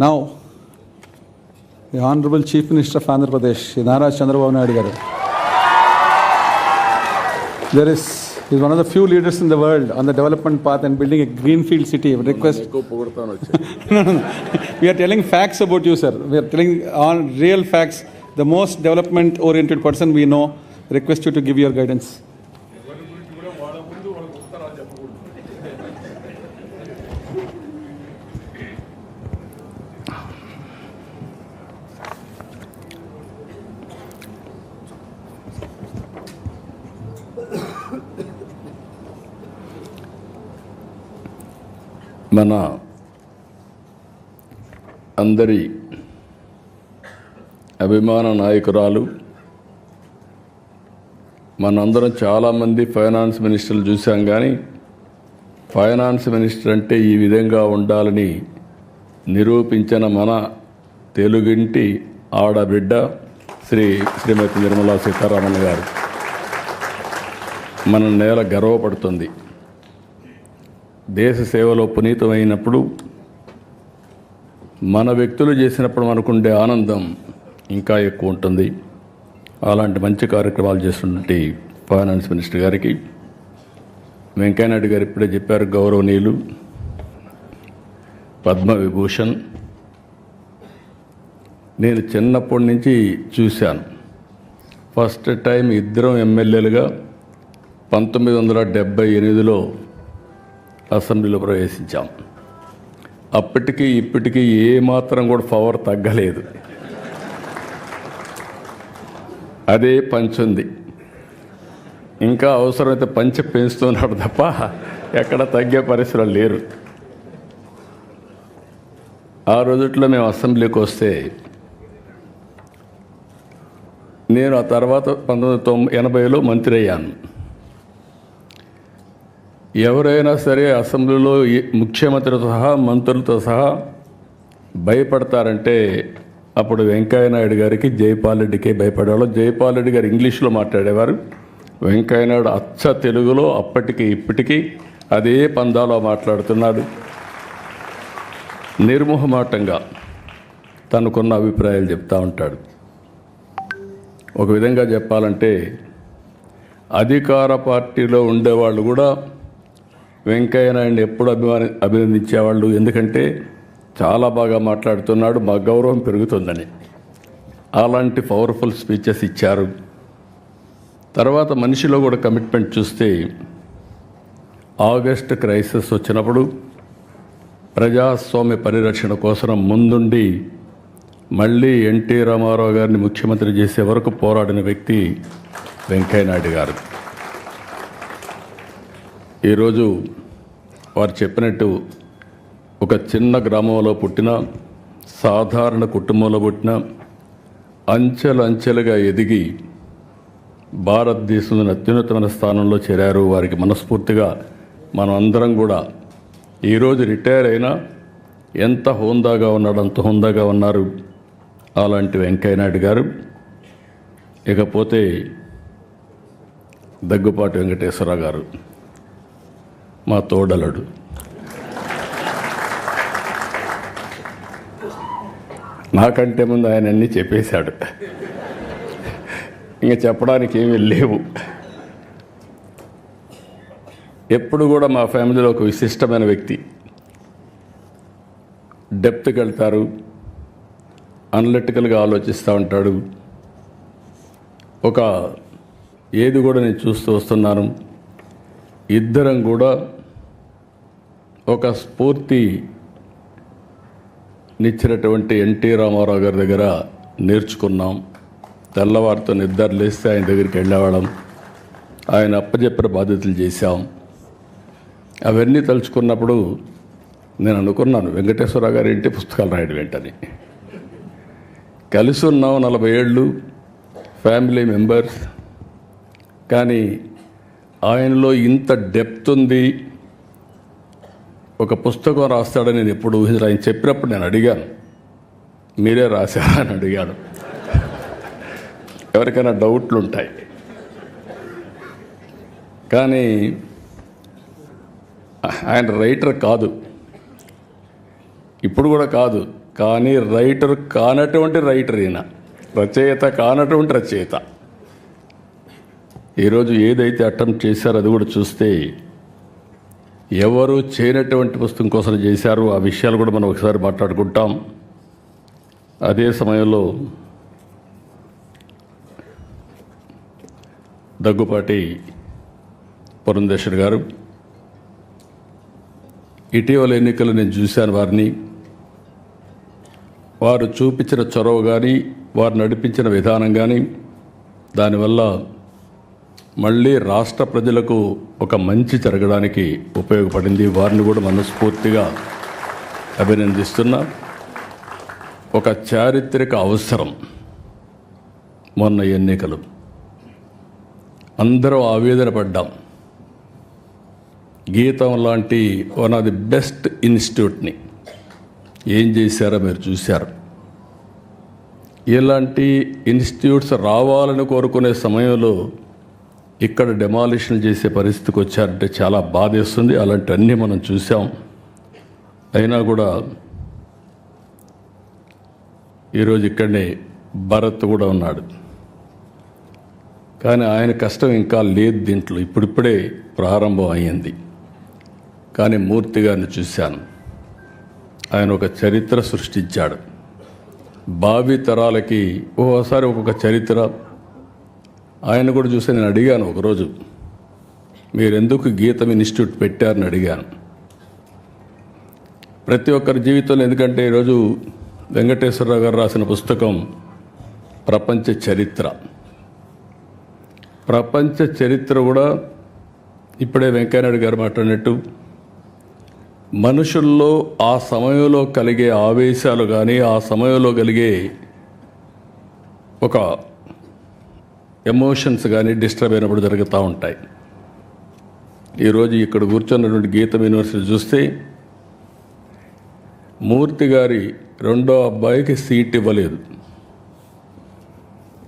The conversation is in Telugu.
Now, the Honorable Chief Minister of Andhra Pradesh, Nara Chandrababu Naidu garu. There is he's one of the few leaders in the world on the development path and building a greenfield city. Request. no, no, no. We are telling facts about you, sir. We are telling on real facts. The most development-oriented person we know. Request you to give your guidance. మన అందరి అభిమాన నాయకురాలు మనందరం చాలామంది ఫైనాన్స్ మినిస్టర్లు చూసాం కానీ ఫైనాన్స్ మినిస్టర్ అంటే ఈ విధంగా ఉండాలని నిరూపించిన మన తెలుగింటి ఆడబిడ్డ శ్రీ శ్రీమతి నిర్మలా సీతారామన్ గారు. మన నేల గర్వపడుతుంది. దేశ సేవలో పునీతమైనప్పుడు మన వ్యక్తులు చేసినప్పుడు మనకుండే ఆనందం ఇంకా ఎక్కువ ఉంటుంది. అలాంటి మంచి కార్యక్రమాలు చేస్తున్నటువంటి ఫైనాన్స్ మినిస్టర్ గారికి వెంకయ్యనాయుడు గారు ఇప్పుడే చెప్పారు గౌరవనీయులు పద్మ విభూషణ్ నేను చిన్నప్పటి నుంచి చూశాను. ఫస్ట్ టైం ఇద్దరం ఎమ్మెల్యేలుగా పంతొమ్మిది వందల డెబ్బై ఎనిమిదిలో అసెంబ్లీలో ప్రవేశించాం. అప్పటికి ఇప్పటికీ ఏమాత్రం కూడా పవర్ తగ్గలేదు. అదే పంచుంది. ఇంకా అవసరమైతే పంచ పెంచుతున్నాడు తప్ప ఎక్కడ తగ్గే పరిస్థితులు లేరు. ఆ రోజుట్లో మేము అసెంబ్లీకి వస్తే నేను ఆ తర్వాత పంతొమ్మిది తొంభై ఎనభైలో మంత్రి అయ్యాను. ఎవరైనా సరే అసెంబ్లీలో ముఖ్యమంత్రితో సహా మంత్రులతో సహా భయపడతారంటే అప్పుడు వెంకయ్యనాయుడు గారికి జైపాల్ రెడ్డికే భయపడేవాళ్ళు. జైపాల్ రెడ్డి గారు ఇంగ్లీష్లో మాట్లాడేవారు. వెంకయ్యనాయుడు అచ్చ తెలుగులో అప్పటికి ఇప్పటికీ అదే పందాలో మాట్లాడుతున్నాడు. నిర్మోహమాటంగా తనకున్న అభిప్రాయాలు చెప్తా ఉంటాడు. ఒక విధంగా చెప్పాలంటే అధికార పార్టీలో ఉండేవాళ్ళు కూడా వెంకయ్య నాయుడు ఎప్పుడు అభిమాని అభినందించేవాళ్ళు? ఎందుకంటే చాలా బాగా మాట్లాడుతున్నాడు మా గౌరవం పెరుగుతుందని. అలాంటి పవర్ఫుల్ స్పీచెస్ ఇచ్చారు. తర్వాత మనిషిలో కూడా కమిట్మెంట్ చూస్తే ఆగస్ట్ క్రైసిస్ వచ్చినప్పుడు ప్రజాస్వామ్య పరిరక్షణ కోసం ముందుండి మళ్ళీ ఎన్టీ రామారావు గారిని ముఖ్యమంత్రి చేసే వరకు పోరాడిన వ్యక్తి వెంకయ్యనాయుడు గారు. ఈరోజు వారు చెప్పినట్టు ఒక చిన్న గ్రామంలో పుట్టిన సాధారణ కుటుంబంలో పుట్టిన అంచెలంచెలుగా ఎదిగి భారతదేశంలోని అత్యున్నతమైన స్థానంలో చేరారు వారికి మనస్ఫూర్తిగా మనం అందరం కూడా. ఈరోజు రిటైర్ అయినా ఎంత హోందాగా ఉన్నాడు అంత హోందాగా ఉన్నారు అలాంటి వెంకయ్యనాయుడు గారు. ఇకపోతే దగ్గుపాటి వెంకటేశ్వరరావు గారు. మా తోడలడు. నాకంటే ముందు ఆయన అన్నీ చెప్పేశాడు. ఇంకా చెప్పడానికి ఏమీ లేవు. ఎప్పుడు కూడా మా ఫ్యామిలీలో ఒక విశిష్టమైన వ్యక్తి. డెప్త్కి వెళ్తారు. అనలిటికల్గా ఆలోచిస్తూ ఉంటాడు. ఒక ఏది కూడా నేను చూస్తూ వస్తున్నాను. ఇద్దరం కూడా ఒక స్ఫూర్తి నిచ్చినటువంటి ఎన్టీ రామారావు గారి దగ్గర నేర్చుకున్నాం. తెల్లవారితో నిద్ర లేస్తే ఆయన దగ్గరికి వెళ్ళేవాళ్ళం. ఆయన అప్పచెప్పిన బాధ్యతలు చేశాం. అవన్నీ తలుచుకున్నప్పుడు నేను అనుకున్నాను వెంకటేశ్వరరావు గారి ఇంటి పుస్తకాలు రాయడం ఏంటని. కలిసి ఉన్నాం నలభై ఏళ్ళు ఫ్యామిలీ మెంబర్స్. కానీ ఆయనలో ఇంత డెప్త్ ఉంది ఒక పుస్తకం రాస్తాడని నేను ఎప్పుడు ఊహించలేదు. ఆయన చెప్పినప్పుడు నేను అడిగాను. మీరే రాశారా అని అడిగాను. ఎవరికైనా డౌట్లు ఉంటాయి కానీ ఆయన రైటర్ కాదు. ఇప్పుడు కూడా కాదు. కానీ రైటర్ కానటువంటి రైటర్ ఈయన. రచయిత కానటువంటి రచయిత. ఈరోజు ఏదైతే అటెంప్ట్ చేశారో అది కూడా చూస్తే ఎవరు చేయనటువంటి పుస్తకం కోసం చేశారు ఆ విషయాలు కూడా మనం ఒకసారి మాట్లాడుకుంటాం. అదే సమయంలో దగ్గుపాటి పురంధేశ్వర్ గారు ఇటీవల ఎన్నికలు నేను చూశాను వారిని. వారు చూపించిన చొరవ కానీ వారు నడిపించిన విధానం కానీ దానివల్ల మళ్ళీ రాష్ట్ర ప్రజలకు ఒక మంచి జరగడానికి ఉపయోగపడింది. వారిని కూడా మనస్ఫూర్తిగా అభినందిస్తున్నా. ఒక చారిత్రక అవసరం మొన్న ఎన్నికలు. అందరూ ఆవేదన పడ్డాం గీతం లాంటి వన్ ఆఫ్ ది బెస్ట్ ఇన్స్టిట్యూట్ని. ఏం చేశారో మీరు చూశారు. ఇలాంటి ఇన్స్టిట్యూట్స్ రావాలని కోరుకునే సమయంలో ఇక్కడ డెమాలిషన్ చేసే పరిస్థితికి వచ్చారంటే చాలా బాధేస్తుంది. అలాంటివన్నీ మనం చూసాం అయినా కూడా ఈరోజు ఇక్కడనే భరత్ కూడా ఉన్నాడు. కానీ ఆయన కష్టం ఇంకా లేదు దీంట్లో. ఇప్పుడిప్పుడే ప్రారంభం అయ్యింది. కానీ మూర్తి గారిని చూశాను. ఆయన ఒక చరిత్ర సృష్టించాడు. భావి తరాలకి ఓసారి ఒక్కొక్క చరిత్ర ఆయన కూడా చూసి నేను అడిగాను ఒకరోజు మీరెందుకు గీతం ఇన్స్టిట్యూట్ పెట్టారని అడిగాను. ప్రతి ఒక్కరి జీవితంలో ఎందుకంటే ఈరోజు వెంకటేశ్వరరావు గారు రాసిన పుస్తకం ప్రపంచ చరిత్ర. ప్రపంచ చరిత్ర కూడా ఇప్పుడే వెంకయ్యనాయుడు గారు మాట్లాడినట్టు మనుషుల్లో ఆ సమయంలో కలిగే ఆవేశాలు కానీ ఆ సమయంలో కలిగే ఒక ఎమోషన్స్ కానీ డిస్టర్బ్ అయినప్పుడు జరుగుతూ ఉంటాయి. ఈరోజు ఇక్కడ కూర్చున్నటువంటి గీతం యూనివర్సిటీ చూస్తే మూర్తి గారి రెండో అబ్బాయికి సీట్ ఇవ్వలేదు.